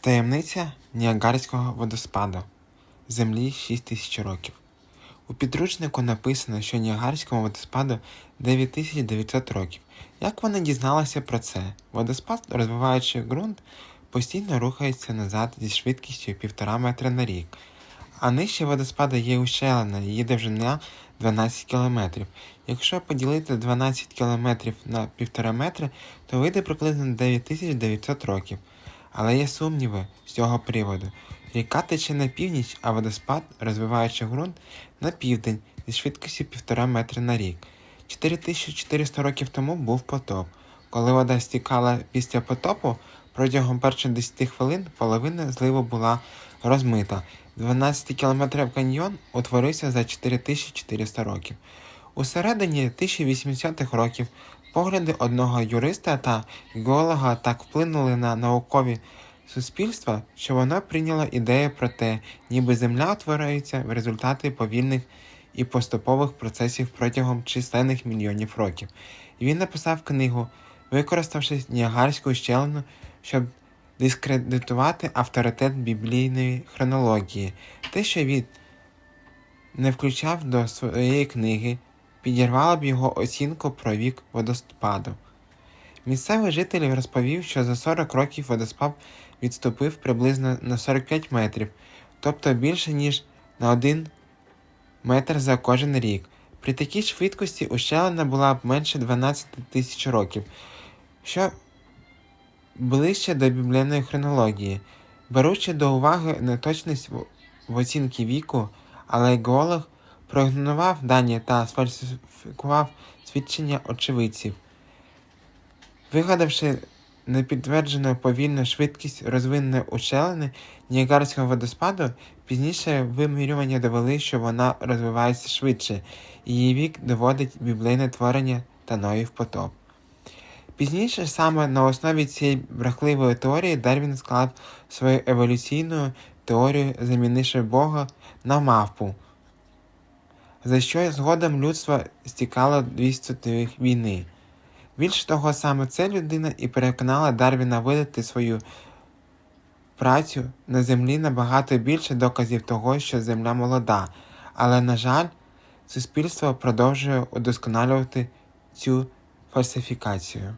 Таємниця Ніагарського водоспаду Землі 6 тисяч років. У підручнику написано, що Ніагарському водоспаду 9900 років. Як вони дізналися про це? Водоспад, розвиваючи ґрунт, постійно рухається назад зі швидкістю 1,5 метра на рік. А нижче водоспаду є ущелина, її довжина 12 кілометрів. Якщо поділити 12 кілометрів на 1,5 метри, то вийде приблизно 9900 років. Але є сумніви з цього приводу. Ріка тече на північ, а водоспад, розвиваючи ґрунт, на південь зі швидкістю 1,5 метра на рік. 4400 років тому був потоп. Коли вода стікала після потопу, протягом перших 10 хвилин половина зливу була розмита. 12 кілометрів каньйон утворився за 4400 років. У середині 1080-х років погляди одного юриста та геолога так вплинули на наукові суспільства, що воно прийняло ідею про те, ніби Земля утворюється в результаті повільних і поступових процесів протягом численних мільйонів років. І він написав книгу, використавши Ніагарську щелину, щоб дискредитувати авторитет біблійної хронології. Те, що він не включав до своєї книги, підірвало б його оцінку про вік водоспаду. Місцевий житель розповів, що за 40 років водоспад відступив приблизно на 45 метрів, тобто більше, ніж на 1 метр за кожен рік. При такій швидкості ущелина була б менше 12 тисяч років, що ближче до біблійної хронології. Беручи до уваги неточність в оцінці віку, але геолог проігнорував дані та сфальсифікував свідчення очевидців. Вигадавши непідтверджену повільну швидкість розвиненої ущелини Ніагарського водоспаду, пізніше вимірювання довели, що вона розвивається швидше, і її вік доводить біблійне творення та Ноїв потоп. Пізніше саме на основі цієї брехливої теорії Дарвін склав свою еволюційну теорію, замінивши Бога на мавпу, за що згодом людство стікало дві світових війни. Більш того, саме ця людина і переконала Дарвіна видати свою працю на землі набагато більше доказів того, що земля молода, але, на жаль, суспільство продовжує удосконалювати цю фальсифікацію.